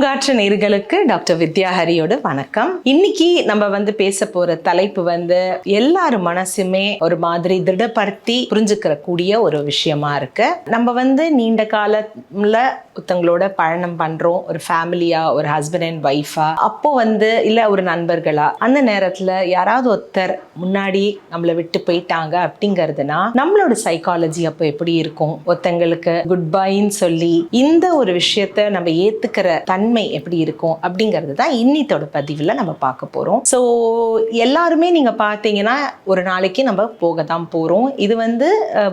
பூங்காற்று நேர்களுக்கு டாக்டர் வித்யாஹரியோட வணக்கம். இன்னைக்கு நம்ம வந்து பேச போற தலைப்பு வந்து எல்லாரும் மனசுமே ஒரு மாதிரி திடப்படுத்தி புரிஞ்சுக்கிற கூடிய ஒரு விஷயமா இருக்கு. நம்ம வந்து நீண்ட காலம்ல ஒருத்தங்களோட பயணம் பண்றோம். ஒரு ஃபேமிலியா ஒரு ஹஸ்பண்ட் அண்ட் ஒய்ஃபா அப்போ வந்து இல்ல ஒரு நண்பர்களா? அந்த நேரத்துல யாராவது ஒருத்தர் முன்னாடி நம்மளை விட்டு போயிட்டாங்க அப்படிங்கிறதுனா நம்மளோட சைக்காலஜி அப்போ எப்படி இருக்கும்? ஒருத்தங்களுக்கு குட் பைன்னு சொல்லி இந்த ஒரு விஷயத்த நம்ம ஏத்துக்கிற தன்மை எப்படி இருக்கும்? அப்படிங்கிறது தான் இன்னித்தோட பதிவில் நம்ம பார்க்க போகிறோம் ஸோ எல்லாருமே நீங்கள் பார்த்தீங்கன்னா ஒரு நாளைக்கு நம்ம போக தான் போகிறோம் இது வந்து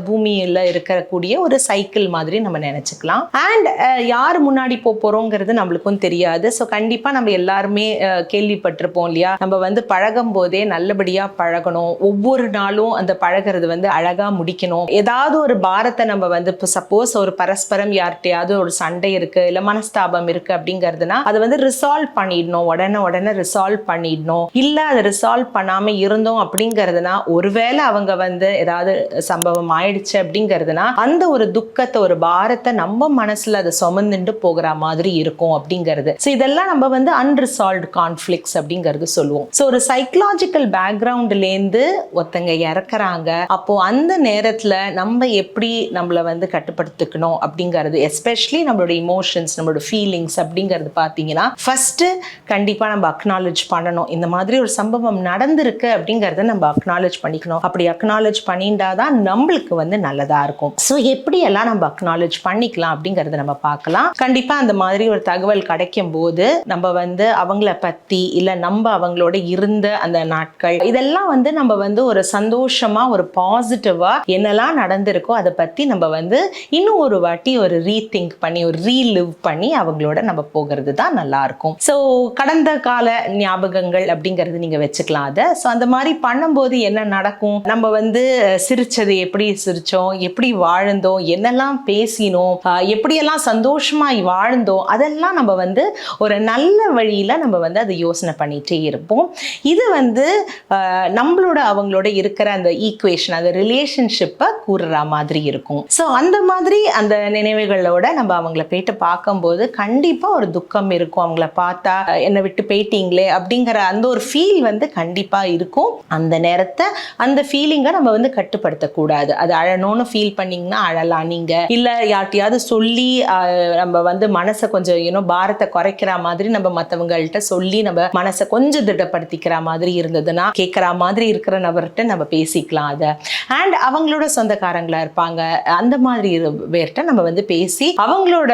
பூமியில் இருக்கக்கூடிய ஒரு சைக்கிள் மாதிரி நம்ம நினச்சிக்கலாம். அண்ட் யார் முன்னாடி போக போறோங்கிறது நம்மளுக்கும் தெரியாது. ஸோ கண்டிப்பா நம்ம எல்லாருமே கேள்விப்பட்டிருப்போம் இல்லையா? நம்ம வந்து பழகும் போதே நல்லபடியா பழகணும். ஒவ்வொரு நாளும் அந்த பழகிறது வந்து அழகா முடிக்கணும். ஏதாவது ஒரு பாரத்தை நம்ம வந்து இப்போ சப்போஸ் ஒரு பரஸ்பரம் யார்கிட்டயாவது ஒரு சண்டை இருக்கு இல்ல மனஸ்தாபம் இருக்கு அப்படிங்கிறதுனா அதை வந்து ரிசால்வ் பண்ணிடணும். உடனே உடனே ரிசால்வ் பண்ணிடணும். இல்ல அதை ரிசால்வ் பண்ணாம இருந்தோம் அப்படிங்கிறதுனா ஒருவேளை அவங்க வந்து ஏதாவது சம்பவம் ஆயிடுச்சு அப்படிங்கிறதுனா அந்த ஒரு துக்கத்தை ஒரு பாரத்தை நம்ம மனசுல அதை சுமந்துட்டு போகிற மாதிரி இருக்கும் அப்படிங்கிறது. ஸோ இதெல்லாம் நம்ம வந்து அன்ரிசால்வ்டு கான்ஃப்ளிக்ஸ் அப்படிங்கிறது சொல்லுவோம். ஸோ ஒரு சைக்கலாஜிக்கல் பேக்ரவுண்ட்லேருந்து ஒருத்தங்க இறக்குறாங்க. அப்போ அந்த நேரத்தில் நம்ம எப்படி நம்மளை வந்து கட்டுப்படுத்திக்கணும் அப்படிங்கிறது எஸ்பெஷலி நம்மளோட இமோஷன்ஸ் நம்மளோட ஃபீலிங்ஸ் அப்படிங்கிறது பார்த்தீங்கன்னா ஃபஸ்ட்டு கண்டிப்பாக நம்ம அக்னாலேஜ் பண்ணணும். இந்த மாதிரி ஒரு சம்பவம் நடந்திருக்கு அப்படிங்கிறத நம்ம அக்னாலேஜ் பண்ணிக்கணும். அப்படி அக்னாலேஜ் பண்ணிட்டாதான் நம்மளுக்கு வந்து நல்லதாக இருக்கும். ஸோ எப்படியெல்லாம் நம்ம அக்னாலேஜ் பண்ணிக்கலாம் அப்படிங்கிறத நம்ம பார்க்கலாம். கண்டிப்பா அந்த மாதிரி ஒரு தகவல் கிடைக்கும் போது நம்ம வந்து அவங்கள பத்தி இல்ல நம்ம அவங்களோட இருந்த அந்த நாட்கள் இதெல்லாம் வந்து நம்ம வந்து ஒரு சந்தோஷமா ஒரு பாசிட்டிவா என்னெல்லாம் நடந்திருக்கோ அதை பத்தி நம்ம வந்து இன்னும் ஒரு வாட்டி ஒரு ரீதிங்க் பண்ணி ஒரு ரீலிவ் பண்ணி அவங்களோட நம்ம போகிறது தான் நல்லா இருக்கும். ஸோ கடந்த கால ஞாபகங்கள் அப்படிங்கிறது நீங்க வச்சுக்கலாம் அதை. ஸோ அந்த மாதிரி பண்ணும்போது என்ன நடக்கும்? நம்ம வந்து சிரிச்சது எப்படி சிரிச்சோம்? எப்படி வாழ்ந்தோம்? என்னெல்லாம் பேசினோம்? எப்படியெல்லாம் சந்தோஷம் வாழ்ந்தோம் அதெல்லாம் நம்ம வந்து ஒரு நல்ல வழியில நம்ம வந்து அதை யோசனை பண்ணிகிட்டே இருப்போம். இது வந்து நம்மளோட அவங்களோட இருக்கிற அந்த ஈக்குவேஷன் அந்த ரிலேஷன்ஷிப்பை கூறுற மாதிரி இருக்கும். ஸோ அந்த மாதிரி அந்த நினைவுகளோட நம்ம அவங்கள போயிட்டு பார்க்கும்போது கண்டிப்பாக ஒரு துக்கம் இருக்கும். அவங்கள பார்த்தா என்னை விட்டு போயிட்டீங்களே அப்படிங்கிற அந்த ஒரு ஃபீல் வந்து கண்டிப்பாக இருக்கும். அந்த நேரத்தை அந்த ஃபீலிங்கை நம்ம வந்து கட்டுப்படுத்தக்கூடாது. அது அழணும்னு ஃபீல் பண்ணீங்கன்னா அழலாம் நீங்கள் இல்லை யார்ட்டையாவது சொல்லி நம்ம வந்து மனசை கொஞ்சம் இன்னும் பாரத்தை குறைக்கிற மாதிரி நம்ம மற்றவங்கள்ட்ட சொல்லி நம்ம மனசை கொஞ்சம் திடப்படுத்திக்கிற மாதிரி இருந்ததுன்னா கேட்குற மாதிரி இருக்கிற நபர்கிட்ட நம்ம பேசிக்கலாம் அதை. அண்ட் அவங்களோட சொந்தக்காரங்களா இருப்பாங்க. அந்த மாதிரி பேர்கிட்ட நம்ம வந்து பேசி அவங்களோட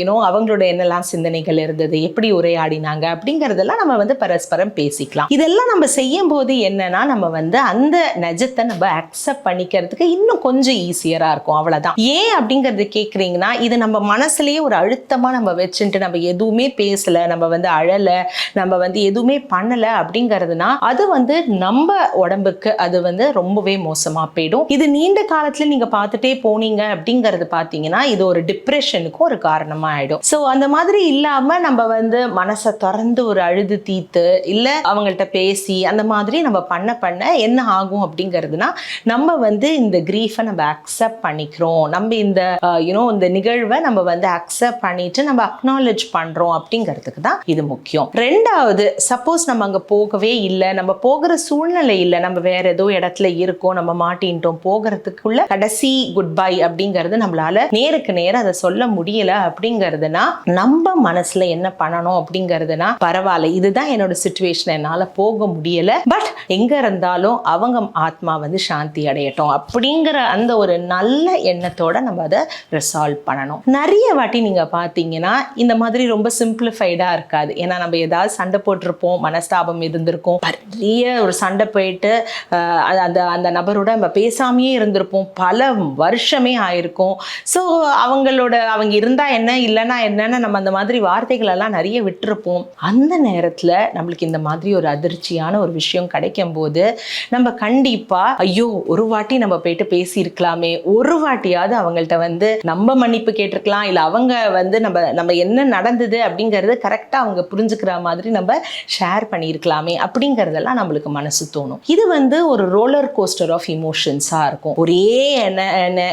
யூனோ அவங்களோட என்னெல்லாம் சிந்தனைகள் இருந்தது எப்படி உரையாடினாங்க அப்படிங்கிறதெல்லாம் நம்ம வந்து பரஸ்பரம் பேசிக்கலாம். இதெல்லாம் நம்ம செய்யும் போது என்னன்னா நம்ம வந்து அந்த நெஜத்தை நம்ம அக்செப்ட் பண்ணிக்கிறதுக்கு இன்னும் கொஞ்சம் ஈஸியராக இருக்கும். அவ்வளோதான் ஏன் அப்படிங்கிறது கேட்குறீங்கன்னா இது நம்ம மனசுலேயே ஒரு அழுத்தமா நம்ம வச்சுட்டு நம்ம எதுவுமே பேசல நம்ம வந்து அழலை நம்ம வந்து எதுவுமே பண்ணல அப்படிங்கிறதுனா அது வந்து நம்ம உடம்புக்கு அது வந்து ரொம்பவே மோசமா போயிடும். இது நீண்ட காலத்துல நீங்க பார்த்துட்டே போனீங்க அப்படிங்கறது பாத்தீங்கன்னா இது ஒரு டிப்ரெஷனுக்கும் ஒரு காரணமா ஆயிடும். ஸோ அந்த மாதிரி இல்லாம நம்ம வந்து மனசை திறந்து ஒரு அழுது தீத்து இல்லை அவங்கள்ட்ட பேசி அந்த மாதிரி நம்ம பண்ண பண்ண என்ன ஆகும் அப்படிங்கிறதுனா நம்ம வந்து இந்த கிரீஃபை நம்ம அக்செப்ட் பண்ணிக்கிறோம். நம்ம இந்த யூனோ இந்த நிகழ்வை நம்ம வந்து அக்செப்ட் பண்ணிட்டு நம்ம அக்னாலேஜ் பண்றோம் அப்படிங்கிறதுக்கு தான் இது முக்கியம். ரெண்டாவது சப்போஸ் நம்ம அங்க போகவே இல்லை நம்ம போகிற சூழ்நிலை இல்லை நம்ம வேற ஏதோ இடத்துல இருக்கோம் நம்ம மாட்டின்ட்டோம் போகிறதுக்குள்ள கடைசி குட் பை அப்படிங்கிறது நம்மளால நேருக்கு நேரம் அதை சொல்ல முடியல அப்படிங்கிறதுனா நம்ம மனசுல என்ன பண்ணணும் அப்படிங்கிறதுனா பரவாயில்ல இதுதான் என்னோட சுச்சுவேஷன் என்னால போக முடியல பட் எங்க இருந்தாலும் அவங்க ஆத்மா வந்து சாந்தி அடையட்டும் அப்படிங்கிற அந்த ஒரு நல்ல எண்ணத்தோட நம்ம அதை ரிசால்வ் பண்ணணும். நிறைய வாட்டி நீங்கள் பார்த்தீங்கன்னா இந்த மாதிரி ரொம்ப சிம்பிளிஃபைடாக இருக்காது. ஏன்னா நம்ம ஏதாவது சண்டை போட்டிருப்போம் மனஸ்தாபம் இருந்திருக்கும். பெரிய ஒரு சண்டை போயிட்டு அது- அந்த அந்த நபரோட நம்ம பேசாமையே இருந்திருப்போம். பல வருஷமே ஆயிருக்கும். ஸோ அவங்களோட அவங்க இருந்தால் என்ன இல்லைன்னா என்னன்னு நம்ம அந்த மாதிரி வார்த்தைகளெல்லாம் நிறைய விட்டுருப்போம். அந்த நேரத்தில் நம்மளுக்கு இந்த மாதிரி ஒரு அதிர்ச்சியான ஒரு விஷயம் கிடைக்கும் போது நம்ம கண்டிப்பாக ஐயோ ஒரு வாட்டி நம்ம போயிட்டு பேசியிருக்கலாமே. ஒரு வாட்டியாவது அவங்கள்ட்ட வந்து நம்ம மன்னிப்பு கேட்டிருக்கலாம் இல்லை இல்லை அவங்க வந்து நம்ம நம்ம என்ன நடந்தது அப்படிங்கிறத கரெக்டாக அவங்க புரிஞ்சுக்கிற மாதிரி நம்ம ஷேர் பண்ணியிருக்கலாமே அப்படிங்கிறதெல்லாம் நம்மளுக்கு மனசு தோணும். இது வந்து ஒரு ரோலர் கோஸ்டர் ஆஃப் இமோஷன்ஸாக இருக்கும். ஒரே எண்ண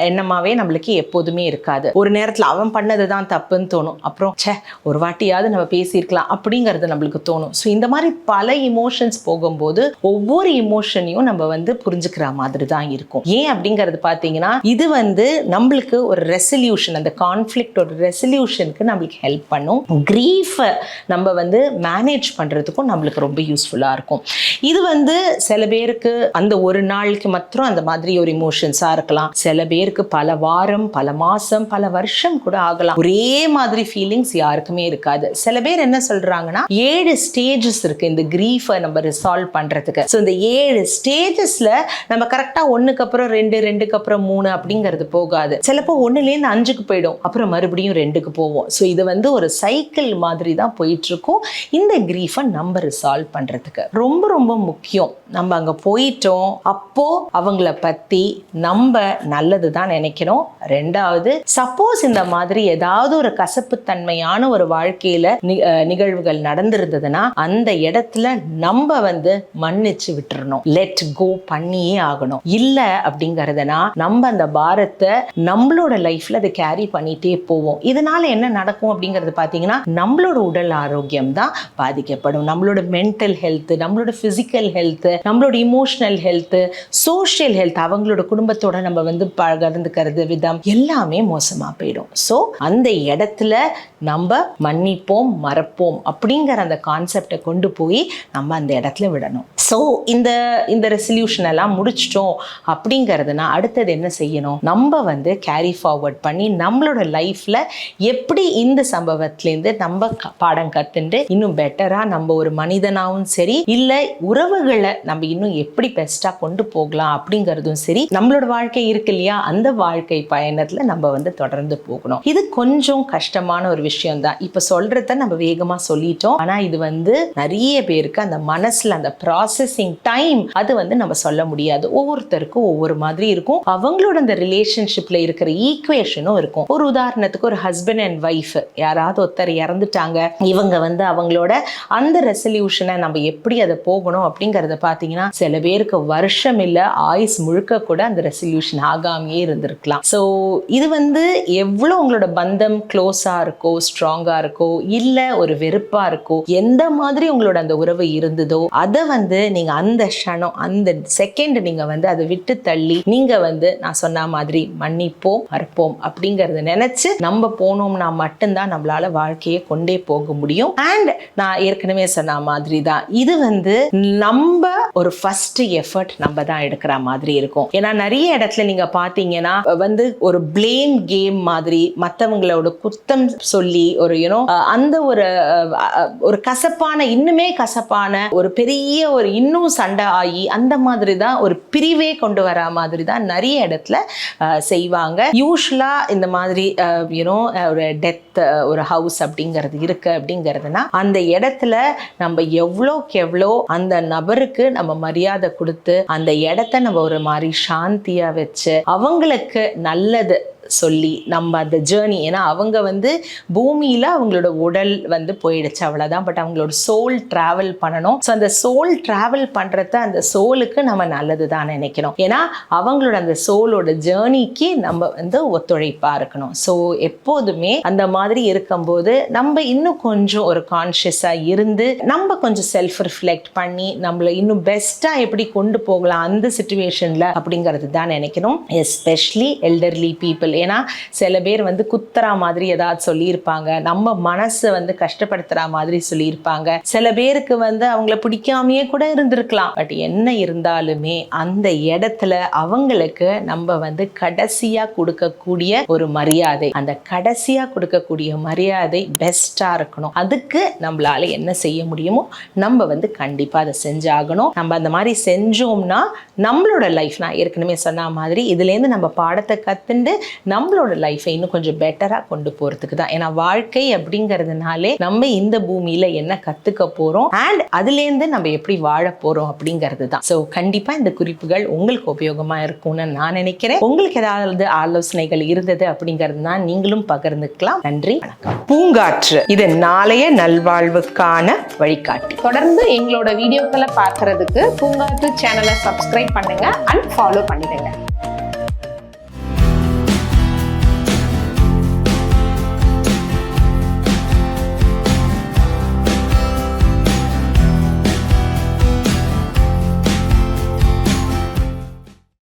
எண்ணமாகவே நம்மளுக்கு எப்போதுமே இருக்காது. ஒரு நேரத்தில் அவன் பண்ணது தான் தப்புன்னு தோணும். அப்புறம் ச்சே ஒரு வாட்டியாவது நம்ம பேசியிருக்கலாம் அப்படிங்கிறது நம்மளுக்கு தோணும். ஸோ இந்த மாதிரி பல இமோஷன்ஸ் போகும்போது ஒவ்வொரு இமோஷனையும் நம்ம வந்து புரிஞ்சுக்கிற மாதிரி தான் இருக்கும். ஏன் அப்படிங்கிறது பார்த்தீங்கன்னா இது வந்து நம்மளுக்கு ஒரு ரெசல்யூஷன் அந்த கான்ஃப்ளிக் கான்ஃப்ளிக்டோட ரெசல்யூஷனுக்கு நம்மளுக்கு ஹெல்ப் பண்ணும். க்ரீஃபை நம்ம வந்து மேனேஜ் பண்ணுறதுக்கும் நம்மளுக்கு ரொம்ப யூஸ்ஃபுல்லாக இருக்கும். இது வந்து சில பேருக்கு அந்த ஒரு நாளுக்கு மாத்திரம் அந்த மாதிரி ஒரு இமோஷன்ஸாக இருக்கலாம். சில பேருக்கு பல வாரம் பல மாசம் பல வருஷம் கூட ஆகலாம். ஒரே மாதிரி ஃபீலிங்ஸ் யாருக்குமே இருக்காது. சில பேர் என்ன சொல்றாங்கன்னா ஏழு ஸ்டேஜஸ் இருக்கு இந்த க்ரீஃபை நம்ம ரிசால்வ் பண்றதுக்கு. ஸோ இந்த ஏழு ஸ்டேஜஸ்ல நம்ம கரெக்டா ஒன்றுக்கு அப்புறம் ரெண்டு ரெண்டுக்கு அப்புறம் மூணு அப்படிங்கிறது போகாது. சிலப்போ ஒன்றுலேருந்து அஞ்சுக்கு போயிடும். அப்புறம் மறுபடியும் ரெண்டுக்கு போவோம். ஸோ இது வந்து ஒரு சைக்கிள் மாதிரி தான் போயிட்டுருக்கும். இந்த கிரீஃபை நம்ம ரிசால்வ் பண்ணுறதுக்கு ரொம்ப ரொம்ப முக்கியம். நம்ம அங்கே போயிட்டோம். அப்போது அவங்கள பற்றி நம்ம நல்லது தான் நினைக்கணும். ரெண்டாவது சப்போஸ் இந்த மாதிரி ஏதாவது ஒரு கசப்புத்தன்மையான ஒரு வாழ்க்கையில் நி- நிகழ்வுகள் நடந்திருந்ததுன்னா அந்த இடத்துல நம்ம வந்து மன்னிச்சு விட்டுறணும். லெட் கோ பண்ணியே ஆகணும். இல்லை அப்படிங்கிறதுனா நம்ம அந்த பாரத்தை நம்மளோட லைஃப்ல அதை கேரி பண்ணிட்டே போவோம். இதனால என்ன நடக்கும் அப்படிங்கிறது பார்த்தீங்கன்னா நம்மளோட உடல் ஆரோக்கியம் தான் பாதிக்கப்படும். நம்மளோட மென்டல் ஹெல்த் நம்மளோட பிசிக்கல் ஹெல்த் நம்மளோட இமோஷனல் ஹெல்த் சோஷியல் ஹெல்த் அவங்களோட குடும்பத்தோட நம்ம வந்து பகிர்ந்துக்கிறது விதம் எல்லாமே மோசமா போயிடும். ஸோ அந்த இடத்துல நம்ம மன்னிப்போம் மறப்போம் அப்படிங்கிற அந்த கான்செப்டை கொண்டு போய் நம்ம அந்த இடத்துல விடணும். ஸோ இந்த இந்த ரெசல்யூஷன் எல்லாம் முடிச்சிட்டோம் அப்படிங்கிறதுனா அடுத்தது என்ன செய்யணும்? நம்ம வந்து கேரி ஃபார்வர்ட் பண்ணி நம்மளோட லைஃப் லைஃப்பில் எப்படி இந்த சம்பவத்துலேருந்து நம்ம பாடம் கற்றுண்டு இன்னும் பெட்டராக நம்ம ஒரு மனிதனாகவும் சரி இல்ல உறவுகளை நம்ம இன்னும் எப்படி பெஸ்ட்டாக கொண்டு போகலாம் அப்படிங்கிறதும் சரி நம்மளோட வாழ்க்கை இருக்கு இல்லையா? அந்த வாழ்க்கை பயணத்துல நம்ம வந்து தொடர்ந்து போகணும். இது கொஞ்சம் கஷ்டமான ஒரு விஷயம் தான் இப்ப சொல்றத நம்ம வேகமா சொல்லிட்டோம். ஆனா இது வந்து நிறைய பேருக்கு அந்த மனசுல அந்த ப்ராசஸிங் டைம் அது வந்து நம்ம சொல்ல முடியாது. ஒவ்வொருத்தருக்கும் ஒவ்வொரு மாதிரி இருக்கும். அவங்களோட அந்த ரிலேஷன்ஷிப்ல இருக்கிற ஈக்குவேஷனும் இருக்கும். ஒரு உதாரணம் உதாரணத்துக்கு ஒரு ஹஸ்பண்ட் அண்ட் ஒய்ஃப் யாராவது ஒருத்தர் இறந்துட்டாங்க. இவங்க வந்து அவங்களோட அந்த ரெசல்யூஷனை நம்ம எப்படி அதை போகணும் அப்படிங்கிறத பார்த்தீங்கன்னா சில பேருக்கு வருஷம் இல்லை ஆயுஸ் முழுக்க கூட அந்த ரெசல்யூஷன் ஆகாமையே இருந்திருக்கலாம். ஸோ இது வந்து எவ்வளோ உங்களோட பந்தம் க்ளோஸாக இருக்கோ ஸ்ட்ராங்காக இருக்கோ இல்லை ஒரு வெறுப்பாக இருக்கோ எந்த மாதிரி உங்களோட அந்த உறவு இருந்ததோ அதை வந்து நீங்கள் அந்த க்ஷணம் அந்த செகண்ட் நீங்கள் வந்து அதை விட்டு தள்ளி நீங்கள் வந்து நான் சொன்ன மாதிரி மன்னிப்போம் மறப்போம் அப்படிங்கிறத நினச்சி நம்ம போனோம்னா மட்டும்தான் நம்மளால வாழ்க்கையை கொண்டே போக முடியும். அண்ட் நான் ஏற்கனவே சொன்ன மாதிரி தான் இது வந்து நம்ம ஒரு ஃபர்ஸ்ட் எஃபர்ட் நம்ம தான் எடுக்கிற மாதிரி இருக்கும். ஏன்னா நிறைய இடத்துல நீங்க பாத்தீங்கன்னா வந்து ஒரு பிளேம் கேம் மாதிரி மத்தவங்களோட குத்தம் சொல்லி ஒரு யூனோ அந்த ஒரு ஒரு கசப்பான இன்னுமே கசப்பான ஒரு பெரிய ஒரு இன்னும் சண்டை ஆகி அந்த மாதிரி தான் ஒரு பிரிவே கொண்டு வர மாதிரி தான் நிறைய இடத்துல செய்வாங்க. யூஸ்வலா இந்த மாதிரி யூனோ ஒரு டெத் ஒரு ஹவுஸ் அப்படிங்கிறது இருக்கு அப்படிங்கிறதுனா அந்த இடத்துல நம்ம எவ்வளோக்கு எவ்வளோ அந்த நபருக்கு நம்ம மரியாதை கொடுத்து அந்த இடத்த நம்ம ஒரு மாதிரி சாந்தியா வச்சு அவங்களுக்கு நல்லது சொல்லி நம்ம அந்த ஜேர்னி ஏன்னா அவங்க வந்து பூமியில் அவங்களோட உடல் வந்து போயிடுச்சு அவ்வளோதான் பட் அவங்களோட சோல் ட்ராவல் பண்ணணும். ஸோ அந்த சோல் ட்ராவல் பண்ணுறத அந்த சோலுக்கு நம்ம நல்லது தான் நினைக்கணும் ஏன்னா அவங்களோட அந்த சோலோட ஜேர்னிக்கு நம்ம வந்து ஒத்துழைப்பாக இருக்கணும். ஸோ எப்போதுமே அந்த மாதிரி இருக்கும்போது நம்ம இன்னும் கொஞ்சம் ஒரு கான்ஷியஸாக இருந்து நம்ம கொஞ்சம் செல்ஃப் ரிஃப்ளெக்ட் பண்ணி நம்மள இன்னும் பெஸ்ட்டாக எப்படி கொண்டு போகலாம் அந்த சுச்சுவேஷனில் அப்படிங்கிறது தான் நினைக்கணும் எஸ்பெஷலி எல்டர்லி பீப்புள் ஏன்னா சில பேர் வந்து குத்துறா மாதிரி ஏதாவது சொல்லியிருப்பாங்க. நம்ம மனசை வந்து கஷ்டப்படுத்துகிற மாதிரி சொல்லியிருப்பாங்க. சில பேருக்கு வந்து அவங்கள பிடிக்காமையே கூட இருந்திருக்கலாம். பட் என்ன இருந்தாலுமே அந்த இடத்துல அவங்களுக்கு நம்ம வந்து கடைசியாக கொடுக்கக்கூடிய ஒரு மரியாதை. அந்த கடைசியாக கொடுக்கக்கூடிய மரியாதை பெஸ்ட்டாக இருக்கணும். அதுக்கு நம்மளால என்ன செய்ய முடியுமோ நம்ம வந்து கண்டிப்பாக அதை செஞ்சாகணும். நம்ம அந்த மாதிரி செஞ்சோம்னா நம்மளோட லைஃப் நான் ஏற்கனவே சொன்ன மாதிரி இதுலேருந்து நம்ம பாடத்தை கத்துண்டு நம்மளோட லைஃபை இன்னும் கொஞ்சம் பெட்டரா கொண்டு போறதுக்கு தான். ஏன்னா வாழ்க்கை அப்படிங்கிறதுனாலே நம்ம இந்த பூமியில என்ன கத்துக்க போறோம் அண்ட் அதுலேருந்து நம்ம எப்படி வாழ போறோம் அப்படிங்கிறது தான். ஸோ கண்டிப்பா இந்த குறிப்புகள் உங்களுக்கு உபயோகமா இருக்கும்னு நான் நினைக்கிறேன். உங்களுக்கு ஏதாவது ஆலோசனைகள் இருந்தது அப்படிங்கிறது தான் நீங்களும் பகிர்ந்துக்கலாம். நன்றி வணக்கம். பூங்காற்று இது நாளைய நல்வாழ்வுக்கான வழிகாட்டி. தொடர்ந்து எங்களோட வீடியோக்களை பார்க்கறதுக்கு பூங்காற்று சேனலை சப்ஸ்கிரைப் பண்ணுங்க அண்ட் ஃபாலோ பண்ணிடுங்க.